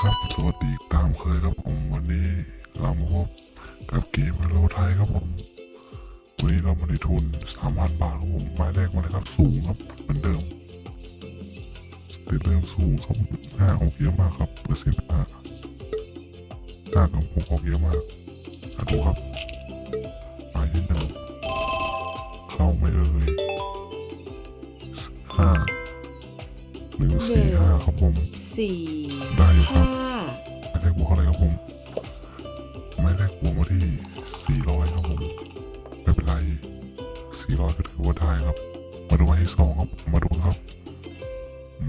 ครับ สวัสดีตามเคยครับผมวันนี้เรามาพบกับเกมฮัลโลไทยครับผมวันนี้เรามาในทุนสามพันบาทครับผมหมายแรกมาเลยครับสูงครับเหมือนเดิมสเตตเริ่มสูงครับห้าออกเยอะมากครับเปอร์เซ็นต์ห้าห้ากับหกออกเยอะมากอะดูครับหมายที่หนึ่งเข้าไม่เอ่ย หนึ่งสี่ห้าครับผมสี่ได้อยู่ครัห้าบไม่ได้บวกอะไรครับผมไม่ได้บวกมาที่400ครับผมไม่เป็นไร400ก็ถือว่าได้ครับ มาดูไม้ที่สองครับมาดูครับ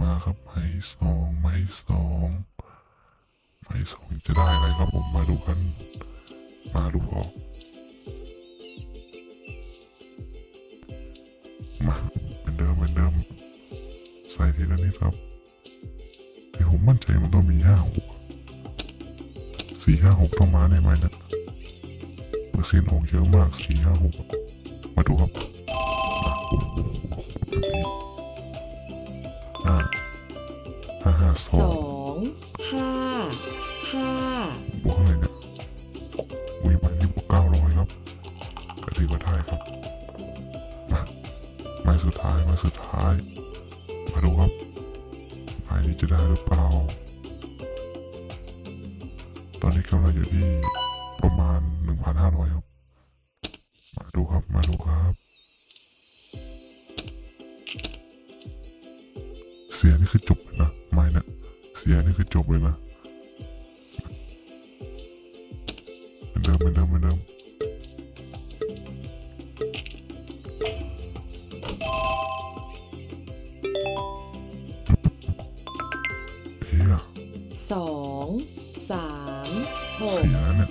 มาครับไม้ที่สองไม้ที่สองไม้ที่สองจะได้อะไรครับผมมาดูกัน มาดูออกมา ส่ทีละนิดครับแต่ผมมั่นใจมันต้องมีห้าหกสี่ห้าหกต้องมาแน่ไหมนะเปอร์เซ็นต์ออกเยอะมากสี่ห้าหกมาดูครับอะโอ้โหแบบนี้ห้าห้าห้าสสอองงห้าห้าบวกอะไรเนี่ยวีมันนี่บวกเก้าร้อยครับก็ถือว่าได้ครับมาไม้สุดท้ายไม้สุดท้าย มาดูครับไม้นี้จะได้หรือเปล่า ตอนนี้กำลังอยู่ที่ประมาณ1,500ครับ มาดูครับ มาดูครับเสียนี่คือจบเลยนะไม่นะ เสียนี่คือจบเลยนะเหมือนเดิมเหมือนเดิมเหมือนเดิม เฮียสองสามหก เสียแล้วเนี่ย